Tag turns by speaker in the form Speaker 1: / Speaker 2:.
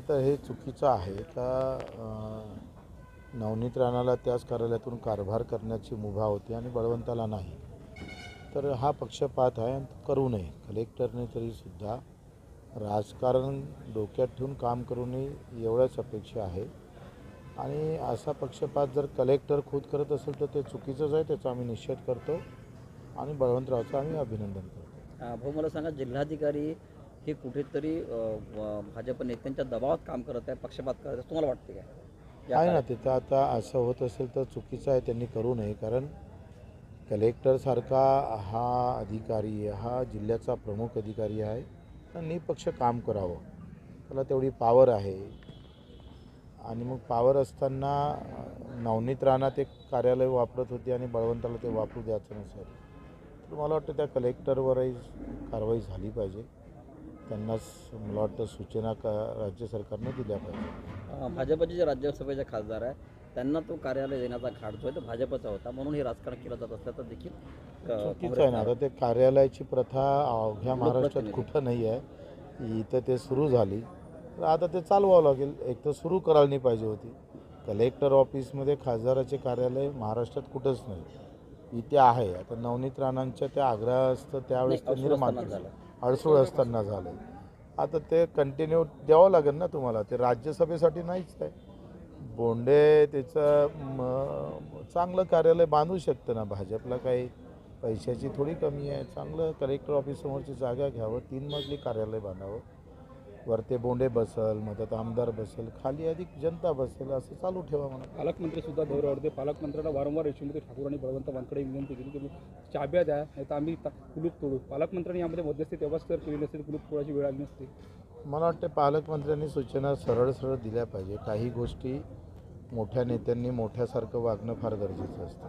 Speaker 1: तर हे चुकीचं आहे. का नवनीत राणाला त्याच कार्यालयातून कारभार करण्याची मुभा होती आणि बळवंताला नाही. तर हा पक्षपात आहे आणि करू नये. कलेक्टरने तरीसुद्धा राजकारण डोक्यात ठेवून काम करू नये एवढ्याच अपेक्षा आहे. आणि असा पक्षपात जर कलेक्टर खुद करत असेल तर ते चुकीचंच आहे त्याचा आम्ही निषेध करतो आणि बळवंतरावचं आम्ही अभिनंदन करतो.
Speaker 2: भाऊ मला सांगा जिल्हाधिकारी हे कुठेतरी भाजप नेत्यांच्या दबावात काम करत आहे पक्षपात करत आहे तुम्हाला वाटते काय?
Speaker 1: आहे ना? तिथं आता असं होत असेल तर चुकीचं आहे त्यांनी करू नये कारण कलेक्टरसारखा हा अधिकारी हा जिल्ह्याचा प्रमुख अधिकारी आहे तर निपक्ष काम करावं. त्याला तेवढी पावर आहे. आणि मग पावर असताना नवनीत राणा ते कार्यालय वापरत होते आणि बळवंताला ते वापरू द्यायचं नसेल तर मला वाटतं त्या कलेक्टरवरही कारवाई झाली पाहिजे. त्यांनाच मला वाटतं सूचना का राज्य सरकारने दिल्या पाहिजे.
Speaker 2: भाजपचे जे राज्यसभेचे खासदार आहे त्यांना तो कार्यालय देण्याचा घाट जो आहे तो भाजपचा होता म्हणून हे राजकारण केलं जात असल्याचं देखील
Speaker 1: चुकीचं आहे ना आता ते कार्यालयाची प्रथा अवघ्या महाराष्ट्रात. कुठं नाही आहे. इथं ते सुरू झाली. तर आता ते चालवावं लागेल. एक तर सुरू करायला नाही पाहिजे होती. कलेक्टर ऑफिसमध्ये खासदाराचे कार्यालय महाराष्ट्रात कुठंच नाही. इथे आहे. आता नवनीत राणांच्या त्या आग्रहास्थ त्यावेळेस ते निर्माण झालं. अडसूळ असताना झालं. आता ते कंटिन्यू द्यावं लागेल ना तुम्हाला. ते राज्यसभेसाठी नाहीच आहे. बोंडे त्याचं चांगलं कार्यालय बांधू शकतं ना. भाजपला काही पैशाची थोडी कमी आहे. चांगलं कलेक्टर ऑफिस समोरची जागा घ्यावं. तीन मजली कार्यालय बांधावं. वरते बोंडे बसल मदत आमदार बसेल खाली अधिक जनता बसेल असं चालू ठेवा म्हणा.
Speaker 3: पालकमंत्री सुद्धा दौऱ्यावर होते पालकमंत्र्यांना वारंवार यशवंत ठाकूर आणि बळवंत वानकडे विनंती केली की चाब्या द्या नाही तर आम्ही कुलूप तोडू. पालकमंत्र्यांनी यामध्ये मध्यस्थी तेव्हाच जर केली नसती तर कुलूप तोडायची वेळ आली नसती.
Speaker 1: मला वाटतं पालकमंत्र्यांनी सूचना सरळ सरळ दिल्या पाहिजे. काही गोष्टी मोठ्या नेत्यांनी मोठ्यासारखं वागणं फार गरजेचं असतं.